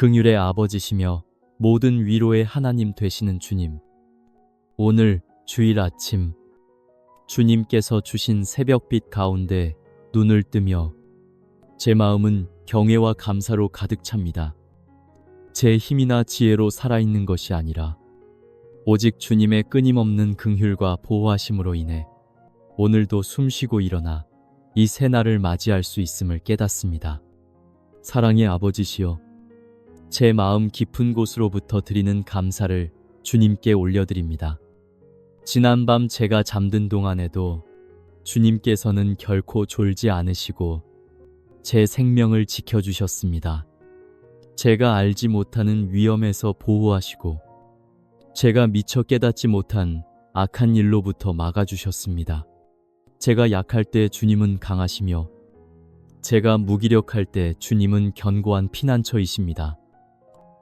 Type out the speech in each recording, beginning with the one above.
긍휼의 아버지시며 모든 위로의 하나님 되시는 주님. 오늘 주일 아침 주님께서 주신 새벽빛 가운데 눈을 뜨며 제 마음은 경외와 감사로 가득 찹니다. 제 힘이나 지혜로 살아있는 것이 아니라 오직 주님의 끊임없는 긍휼과 보호하심으로 인해 오늘도 숨쉬고 일어나 이 새날을 맞이할 수 있음을 깨닫습니다. 사랑의 아버지시여, 제 마음 깊은 곳으로부터 드리는 감사를 주님께 올려드립니다. 지난밤 제가 잠든 동안에도 주님께서는 결코 졸지 않으시고 제 생명을 지켜주셨습니다. 제가 알지 못하는 위험에서 보호하시고 제가 미처 깨닫지 못한 악한 일로부터 막아주셨습니다. 제가 약할 때 주님은 강하시며 제가 무기력할 때 주님은 견고한 피난처이십니다.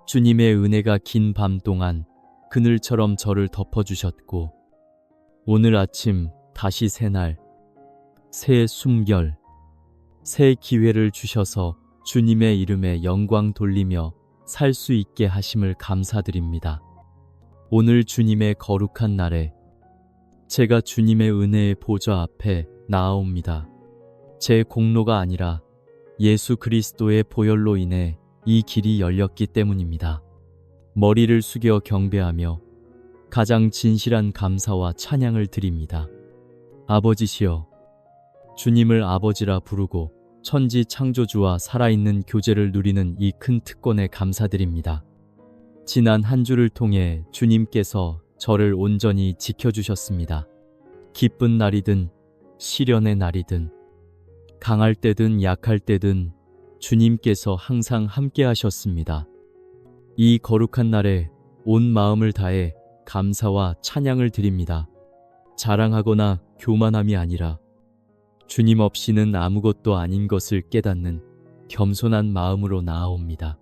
주님의 은혜가 긴 밤 동안 그늘처럼 저를 덮어주셨고 오늘 아침 다시 새날 새 숨결 새 기회를 주셔서 주님의 이름에 영광 돌리며 살 수 있게 하심을 감사드립니다. 오늘 주님의 거룩한 날에 제가 주님의 은혜의 보좌 앞에 나아옵니다. 제 공로가 아니라 예수 그리스도의 보혈로 인해 이 길이 열렸기 때문입니다. 머리를 숙여 경배하며 가장 진실한 감사와 찬양을 드립니다. 아버지시여, 주님을 아버지라 부르고 천지 창조주와 살아있는 교제를 누리는 이 큰 특권에 감사드립니다. 지난 한 주를 통해 주님께서 저를 온전히 지켜주셨습니다. 기쁜 날이든 시련의 날이든 강할 때든 약할 때든 주님께서 항상 함께 하셨습니다. 이 거룩한 날에 온 마음을 다해 감사와 찬양을 드립니다. 자랑하거나 교만함이 아니라 주님 없이는 아무것도 아닌 것을 깨닫는 겸손한 마음으로 나아옵니다.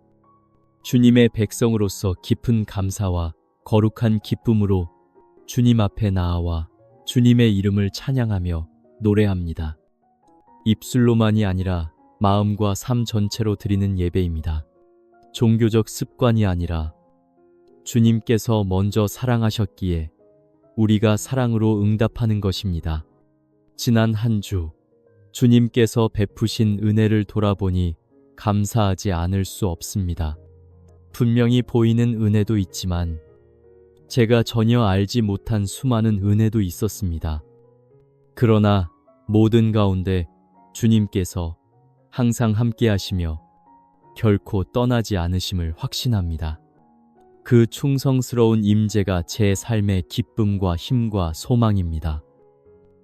주님의 백성으로서 깊은 감사와 거룩한 기쁨으로 주님 앞에 나아와 주님의 이름을 찬양하며 노래합니다. 입술로만이 아니라 마음과 삶 전체로 드리는 예배입니다. 종교적 습관이 아니라 주님께서 먼저 사랑하셨기에 우리가 사랑으로 응답하는 것입니다. 지난 한 주, 주님께서 베푸신 은혜를 돌아보니 감사하지 않을 수 없습니다. 분명히 보이는 은혜도 있지만 제가 전혀 알지 못한 수많은 은혜도 있었습니다. 그러나 모든 가운데 주님께서 항상 함께 하시며 결코 떠나지 않으심을 확신합니다. 그 충성스러운 임재가 제 삶의 기쁨과 힘과 소망입니다.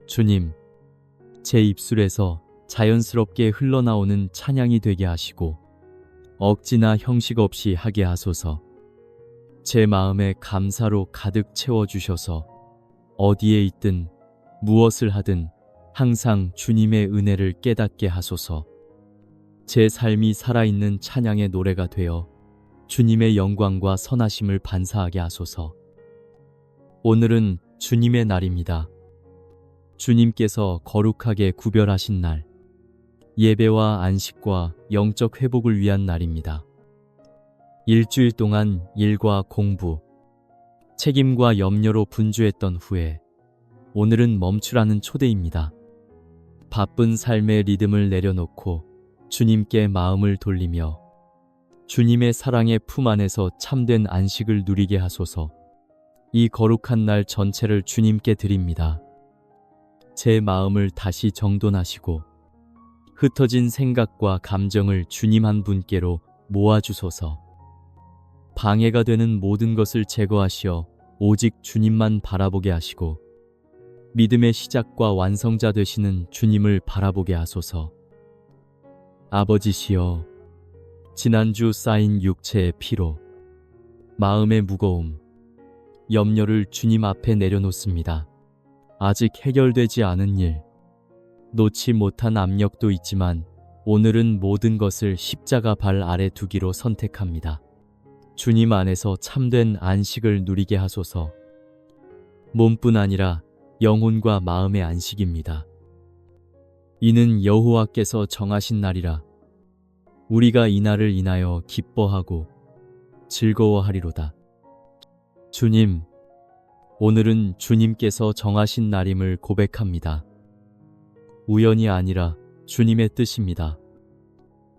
주님, 제 입술에서 자연스럽게 흘러나오는 찬양이 되게 하시고 억지나 형식 없이 하게 하소서. 제 마음에 감사로 가득 채워주셔서 어디에 있든 무엇을 하든 항상 주님의 은혜를 깨닫게 하소서. 제 삶이 살아있는 찬양의 노래가 되어 주님의 영광과 선하심을 반사하게 하소서. 오늘은 주님의 날입니다. 주님께서 거룩하게 구별하신 날, 예배와 안식과 영적 회복을 위한 날입니다. 일주일 동안 일과 공부, 책임과 염려로 분주했던 후에 오늘은 멈추라는 초대입니다. 바쁜 삶의 리듬을 내려놓고 주님께 마음을 돌리며 주님의 사랑의 품 안에서 참된 안식을 누리게 하소서 이 거룩한 날 전체를 주님께 드립니다. 제 마음을 다시 정돈하시고 흩어진 생각과 감정을 주님 한 분께로 모아주소서. 방해가 되는 모든 것을 제거하시어 오직 주님만 바라보게 하시고 믿음의 시작과 완성자 되시는 주님을 바라보게 하소서. 아버지시여, 지난주 쌓인 육체의 피로, 마음의 무거움, 염려를 주님 앞에 내려놓습니다. 아직 해결되지 않은 일, 놓지 못한 압력도 있지만 오늘은 모든 것을 십자가 발 아래 두기로 선택합니다. 주님 안에서 참된 안식을 누리게 하소서. 몸뿐 아니라 영혼과 마음의 안식입니다. 이는 여호와께서 정하신 날이라 우리가 이 날을 인하여 기뻐하고 즐거워하리로다. 주님, 오늘은 주님께서 정하신 날임을 고백합니다. 우연이 아니라 주님의 뜻입니다.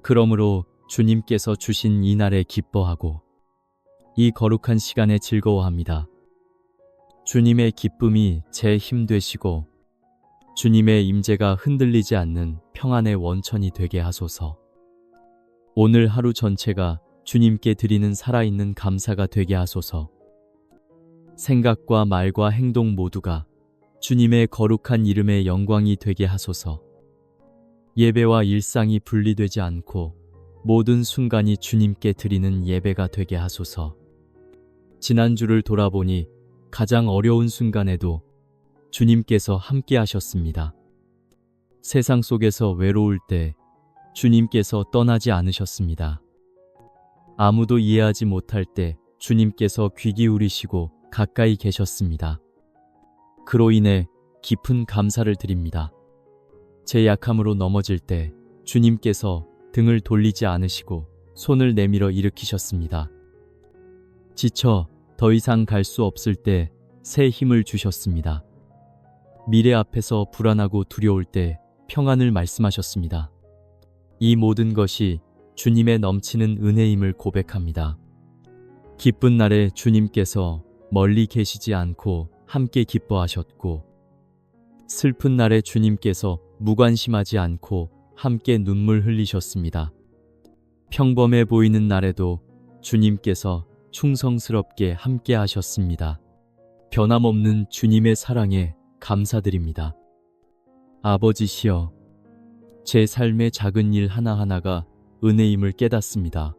그러므로 주님께서 주신 이 날에 기뻐하고 이 거룩한 시간에 즐거워합니다. 주님의 기쁨이 제 힘 되시고 주님의 임재가 흔들리지 않는 평안의 원천이 되게 하소서. 오늘 하루 전체가 주님께 드리는 살아있는 감사가 되게 하소서. 생각과 말과 행동 모두가 주님의 거룩한 이름의 영광이 되게 하소서. 예배와 일상이 분리되지 않고 모든 순간이 주님께 드리는 예배가 되게 하소서. 지난주를 돌아보니 가장 어려운 순간에도 주님께서 함께 하셨습니다. 세상 속에서 외로울 때 주님께서 떠나지 않으셨습니다. 아무도 이해하지 못할 때 주님께서 귀 기울이시고 가까이 계셨습니다. 그로 인해 깊은 감사를 드립니다. 제 약함으로 넘어질 때 주님께서 등을 돌리지 않으시고 손을 내밀어 일으키셨습니다. 지쳐 더 이상 갈 수 없을 때 새 힘을 주셨습니다. 미래 앞에서 불안하고 두려울 때 평안을 말씀하셨습니다. 이 모든 것이 주님의 넘치는 은혜임을 고백합니다. 기쁜 날에 주님께서 멀리 계시지 않고 함께 기뻐하셨고, 슬픈 날에 주님께서 무관심하지 않고 함께 눈물 흘리셨습니다. 평범해 보이는 날에도 주님께서 충성스럽게 함께 하셨습니다. 변함없는 주님의 사랑에 감사드립니다. 아버지시여, 제 삶의 작은 일 하나하나가 은혜임을 깨닫습니다.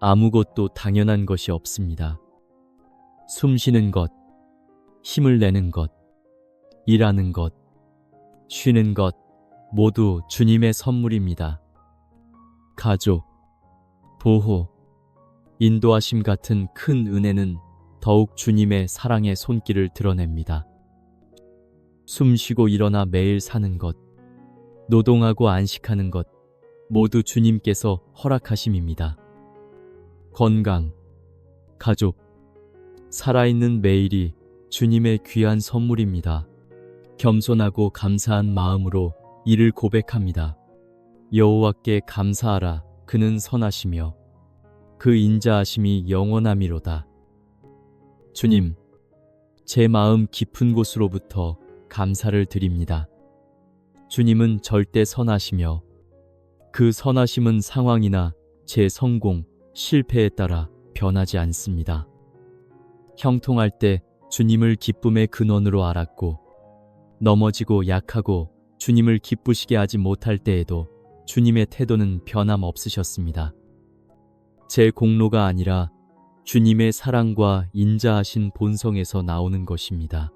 아무것도 당연한 것이 없습니다. 숨 쉬는 것, 힘을 내는 것, 일하는 것, 쉬는 것, 모두 주님의 선물입니다. 가족, 보호, 인도하심 같은 큰 은혜는 더욱 주님의 사랑의 손길을 드러냅니다. 숨 쉬고 일어나 매일 사는 것, 노동하고 안식하는 것, 모두 주님께서 허락하심입니다. 건강, 가족, 살아있는 매일이 주님의 귀한 선물입니다. 겸손하고 감사한 마음으로 이를 고백합니다. 여호와께 감사하라. 그는 선하시며 그 인자하심이 영원함이로다. 주님, 제 마음 깊은 곳으로부터 감사를 드립니다. 주님은 절대 선하시며 그 선하심은 상황이나 제 성공, 실패에 따라 변하지 않습니다. 형통할 때 주님을 기쁨의 근원으로 알았고 넘어지고 약하고 주님을 기쁘시게 하지 못할 때에도 주님의 태도는 변함없으셨습니다. 제 공로가 아니라 주님의 사랑과 인자하신 본성에서 나오는 것입니다.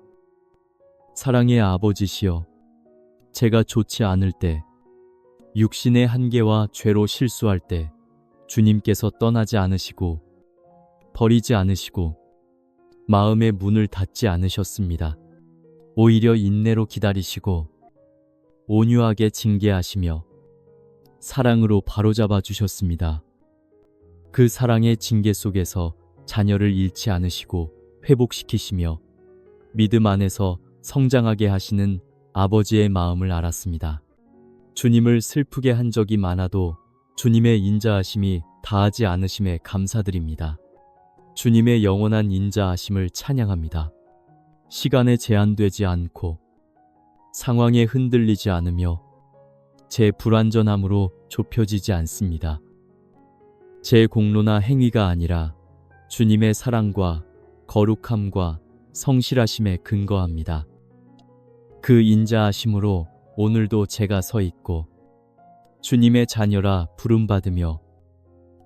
사랑의 아버지시여, 제가 좋지 않을 때, 육신의 한계와 죄로 실수할 때, 주님께서 떠나지 않으시고, 버리지 않으시고, 마음의 문을 닫지 않으셨습니다. 오히려 인내로 기다리시고, 온유하게 징계하시며, 사랑으로 바로잡아 주셨습니다. 그 사랑의 징계 속에서 자녀를 잃지 않으시고 회복시키시며 믿음 안에서 성장하게 하시는 아버지의 마음을 알았습니다. 주님을 슬프게 한 적이 많아도 주님의 인자하심이 다하지 않으심에 감사드립니다. 주님의 영원한 인자하심을 찬양합니다. 시간에 제한되지 않고 상황에 흔들리지 않으며 제 불완전함으로 좁혀지지 않습니다. 제 공로나 행위가 아니라 주님의 사랑과 거룩함과 성실하심에 근거합니다. 그 인자하심으로 오늘도 제가 서 있고 주님의 자녀라 부름받으며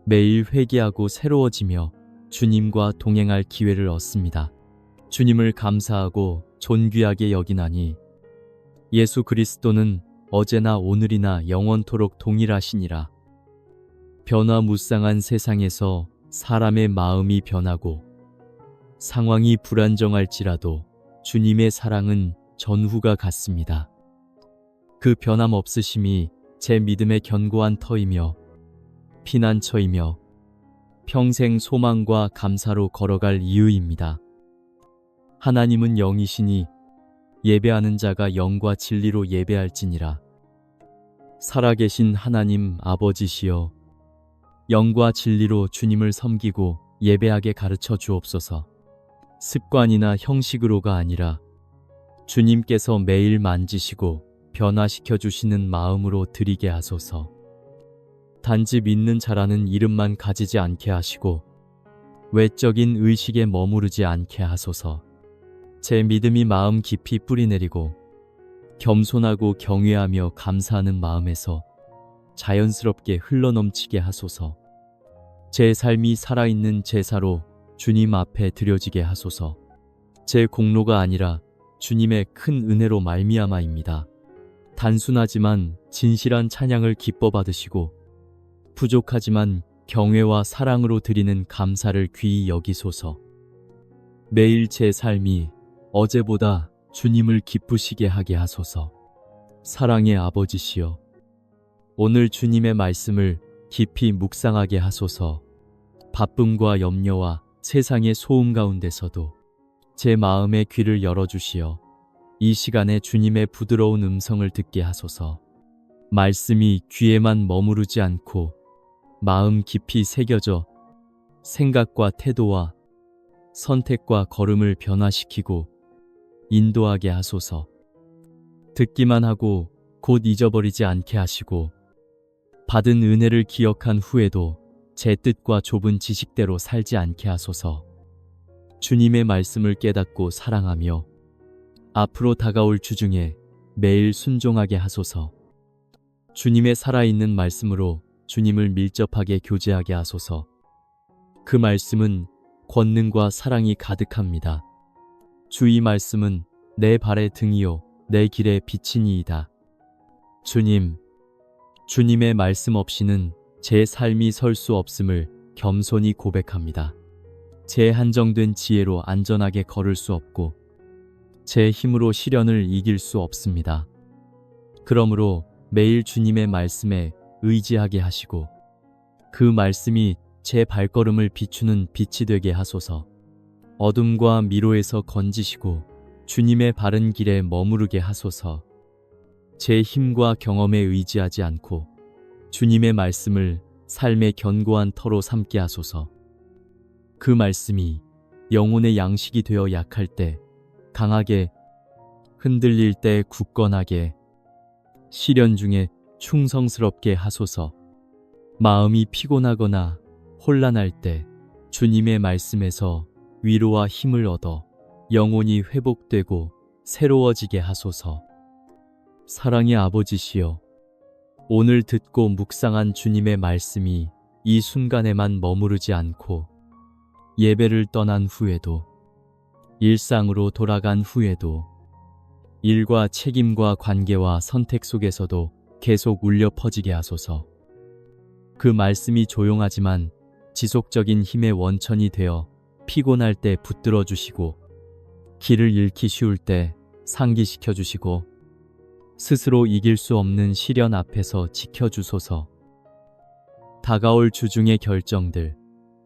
매일 회개하고 새로워지며 주님과 동행할 기회를 얻습니다. 주님을 감사하고 존귀하게 여기나니 예수 그리스도는 어제나 오늘이나 영원토록 동일하시니라. 변화무쌍한 세상에서 사람의 마음이 변하고 상황이 불안정할지라도 주님의 사랑은 전후가 같습니다. 그 변함없으심이 제 믿음의 견고한 터이며 피난처이며 평생 소망과 감사로 걸어갈 이유입니다. 하나님은 영이시니 예배하는 자가 영과 진리로 예배할지니라. 살아계신 하나님 아버지시여 영과 진리로 주님을 섬기고 예배하게 가르쳐 주옵소서. 습관이나 형식으로가 아니라 주님께서 매일 만지시고 변화시켜 주시는 마음으로 드리게 하소서. 단지 믿는 자라는 이름만 가지지 않게 하시고 외적인 의식에 머무르지 않게 하소서. 제 믿음이 마음 깊이 뿌리내리고 겸손하고 경외하며 감사하는 마음에서 자연스럽게 흘러넘치게 하소서. 제 삶이 살아있는 제사로 주님 앞에 드려지게 하소서. 제 공로가 아니라 주님의 큰 은혜로 말미암아입니다. 단순하지만 진실한 찬양을 기뻐 받으시고 부족하지만 경외와 사랑으로 드리는 감사를 귀히 여기소서. 매일 제 삶이 어제보다 주님을 기쁘시게 하게 하소서. 사랑의 아버지시여. 오늘 주님의 말씀을 깊이 묵상하게 하소서. 바쁨과 염려와 세상의 소음 가운데서도 제 마음의 귀를 열어주시어 이 시간에 주님의 부드러운 음성을 듣게 하소서. 말씀이 귀에만 머무르지 않고 마음 깊이 새겨져 생각과 태도와 선택과 걸음을 변화시키고 인도하게 하소서. 듣기만 하고 곧 잊어버리지 않게 하시고 받은 은혜를 기억한 후에도 제 뜻과 좁은 지식대로 살지 않게 하소서. 주님의 말씀을 깨닫고 사랑하며 앞으로 다가올 주중에 매일 순종하게 하소서. 주님의 살아있는 말씀으로 주님을 밀접하게 교제하게 하소서. 그 말씀은 권능과 사랑이 가득합니다. 주의 말씀은 내 발의 등이요, 내 길의 빛이니이다. 주님, 주님의 말씀 없이는 제 삶이 설 수 없음을 겸손히 고백합니다. 제 한정된 지혜로 안전하게 걸을 수 없고, 제 힘으로 시련을 이길 수 없습니다. 그러므로 매일 주님의 말씀에 의지하게 하시고, 그 말씀이 제 발걸음을 비추는 빛이 되게 하소서. 어둠과 미로에서 건지시고 주님의 바른 길에 머무르게 하소서. 제 힘과 경험에 의지하지 않고 주님의 말씀을 삶의 견고한 터로 삼게 하소서. 그 말씀이 영혼의 양식이 되어 약할 때 강하게 흔들릴 때 굳건하게 시련 중에 충성스럽게 하소서. 마음이 피곤하거나 혼란할 때 주님의 말씀에서 위로와 힘을 얻어 영혼이 회복되고 새로워지게 하소서. 사랑의 아버지시여, 오늘 듣고 묵상한 주님의 말씀이 이 순간에만 머무르지 않고 예배를 떠난 후에도 일상으로 돌아간 후에도 일과 책임과 관계와 선택 속에서도 계속 울려 퍼지게 하소서. 그 말씀이 조용하지만 지속적인 힘의 원천이 되어 피곤할 때 붙들어 주시고 길을 잃기 쉬울 때 상기시켜 주시고 스스로 이길 수 없는 시련 앞에서 지켜 주소서. 다가올 주중의 결정들,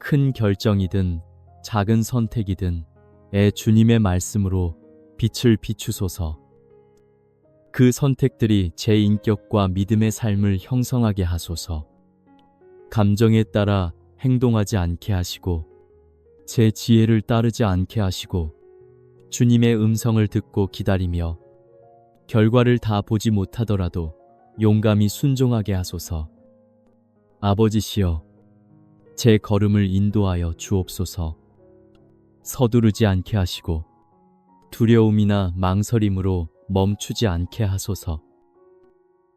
큰 결정이든 작은 선택이든 애 주님의 말씀으로 빛을 비추소서. 그 선택들이 제 인격과 믿음의 삶을 형성하게 하소서. 감정에 따라 행동하지 않게 하시고 제 지혜를 따르지 않게 하시고 주님의 음성을 듣고 기다리며 결과를 다 보지 못하더라도 용감히 순종하게 하소서. 아버지시여, 제 걸음을 인도하여 주옵소서. 서두르지 않게 하시고 두려움이나 망설임으로 멈추지 않게 하소서.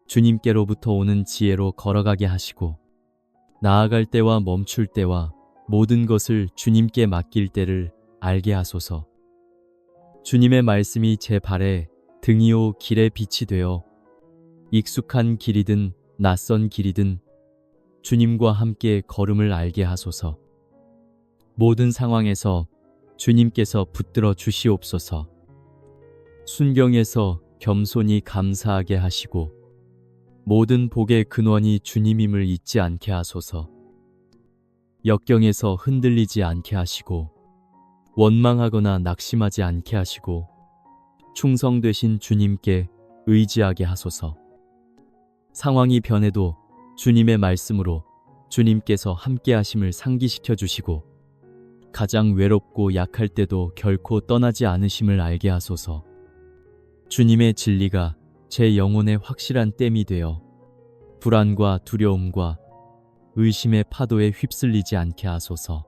주님께로부터 오는 지혜로 걸어가게 하시고 나아갈 때와 멈출 때와 모든 것을 주님께 맡길 때를 알게 하소서. 주님의 말씀이 제 발에 등이요 길의 빛이 되어 익숙한 길이든 낯선 길이든 주님과 함께 걸음을 알게 하소서. 모든 상황에서 주님께서 붙들어 주시옵소서. 순경에서 겸손히 감사하게 하시고 모든 복의 근원이 주님임을 잊지 않게 하소서. 역경에서 흔들리지 않게 하시고 원망하거나 낙심하지 않게 하시고 충성되신 주님께 의지하게 하소서. 상황이 변해도 주님의 말씀으로 주님께서 함께 하심을 상기시켜 주시고 가장 외롭고 약할 때도 결코 떠나지 않으심을 알게 하소서. 주님의 진리가 제 영혼의 확실한 댐이 되어 불안과 두려움과 의심의 파도에 휩쓸리지 않게 하소서.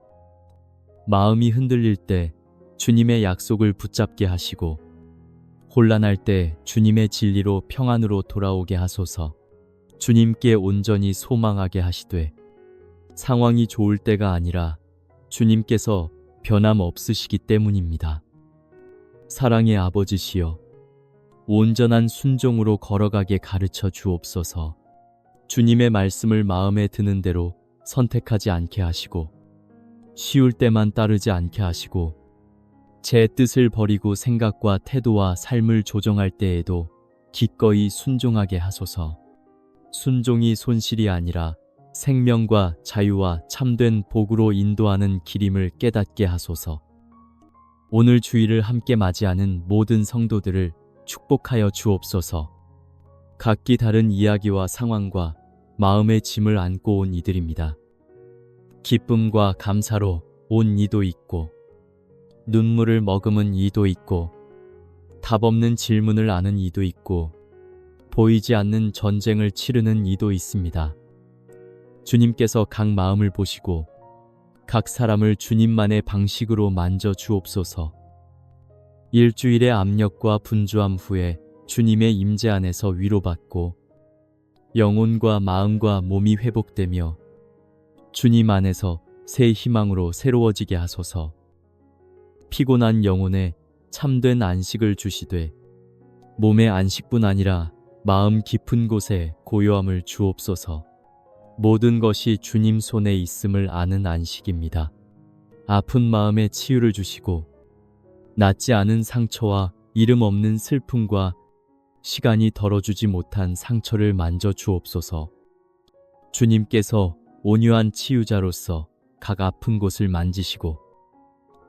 마음이 흔들릴 때 주님의 약속을 붙잡게 하시고 혼란할 때 주님의 진리로 평안으로 돌아오게 하소서. 주님께 온전히 소망하게 하시되 상황이 좋을 때가 아니라 주님께서 변함 없으시기 때문입니다. 사랑의 아버지시여 온전한 순종으로 걸어가게 가르쳐 주옵소서. 주님의 말씀을 마음에 드는 대로 선택하지 않게 하시고 쉬울 때만 따르지 않게 하시고 제 뜻을 버리고 생각과 태도와 삶을 조정할 때에도 기꺼이 순종하게 하소서. 순종이 손실이 아니라 생명과 자유와 참된 복으로 인도하는 길임을 깨닫게 하소서. 오늘 주일을 함께 맞이하는 모든 성도들을 축복하여 주옵소서. 각기 다른 이야기와 상황과 마음의 짐을 안고 온 이들입니다. 기쁨과 감사로 온 이도 있고, 눈물을 머금은 이도 있고, 답 없는 질문을 아는 이도 있고, 보이지 않는 전쟁을 치르는 이도 있습니다. 주님께서 각 마음을 보시고 각 사람을 주님만의 방식으로 만져 주옵소서. 일주일의 압력과 분주함 후에 주님의 임재 안에서 위로받고 영혼과 마음과 몸이 회복되며 주님 안에서 새 희망으로 새로워지게 하소서. 피곤한 영혼에 참된 안식을 주시되 몸의 안식뿐 아니라 마음 깊은 곳에 고요함을 주옵소서. 모든 것이 주님 손에 있음을 아는 안식입니다. 아픈 마음에 치유를 주시고 낫지 않은 상처와 이름 없는 슬픔과 시간이 덜어주지 못한 상처를 만져 주옵소서. 주님께서 온유한 치유자로서 각 아픈 곳을 만지시고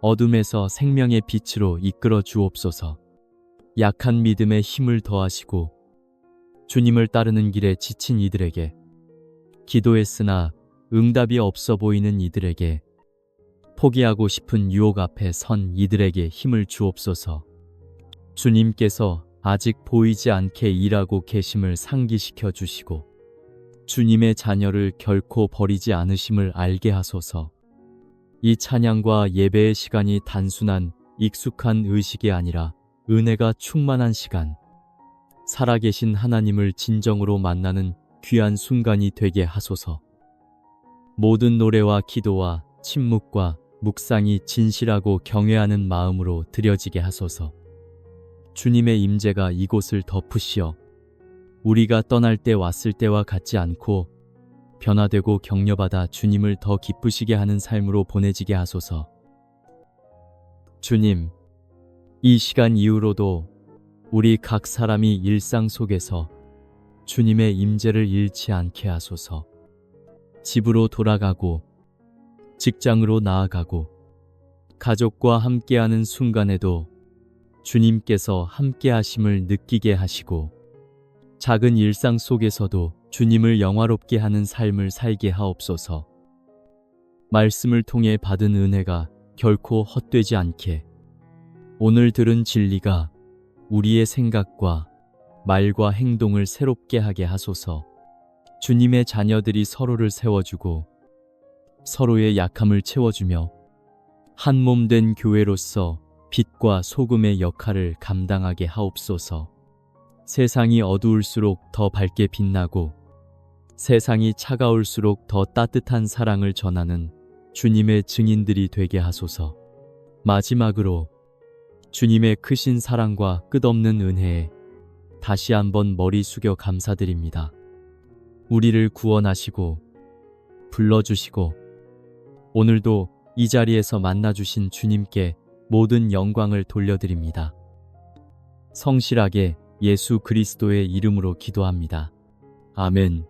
어둠에서 생명의 빛으로 이끌어 주옵소서. 약한 믿음에 힘을 더하시고 주님을 따르는 길에 지친 이들에게 기도했으나 응답이 없어 보이는 이들에게 포기하고 싶은 유혹 앞에 선 이들에게 힘을 주옵소서. 주님께서 아직 보이지 않게 일하고 계심을 상기시켜 주시고 주님의 자녀를 결코 버리지 않으심을 알게 하소서. 이 찬양과 예배의 시간이 단순한 익숙한 의식이 아니라 은혜가 충만한 시간, 살아계신 하나님을 진정으로 만나는 귀한 순간이 되게 하소서. 모든 노래와 기도와 침묵과 묵상이 진실하고 경외하는 마음으로 드려지게 하소서. 주님의 임재가 이곳을 덮으시어 우리가 떠날 때 왔을 때와 같지 않고 변화되고 격려받아 주님을 더 기쁘시게 하는 삶으로 보내지게 하소서. 주님, 이 시간 이후로도 우리 각 사람이 일상 속에서 주님의 임재를 잃지 않게 하소서. 집으로 돌아가고 직장으로 나아가고 가족과 함께하는 순간에도 주님께서 함께 하심을 느끼게 하시고 작은 일상 속에서도 주님을 영화롭게 하는 삶을 살게 하옵소서. 말씀을 통해 받은 은혜가 결코 헛되지 않게 오늘 들은 진리가 우리의 생각과 말과 행동을 새롭게 하게 하소서. 주님의 자녀들이 서로를 세워주고 서로의 약함을 채워주며 한 몸 된 교회로서 빛과 소금의 역할을 감당하게 하옵소서. 세상이 어두울수록 더 밝게 빛나고 세상이 차가울수록 더 따뜻한 사랑을 전하는 주님의 증인들이 되게 하소서. 마지막으로 주님의 크신 사랑과 끝없는 은혜에 다시 한번 머리 숙여 감사드립니다. 우리를 구원하시고 불러주시고 오늘도 이 자리에서 만나주신 주님께 모든 영광을 돌려드립니다. 성실하게 예수 그리스도의 이름으로 기도합니다. 아멘.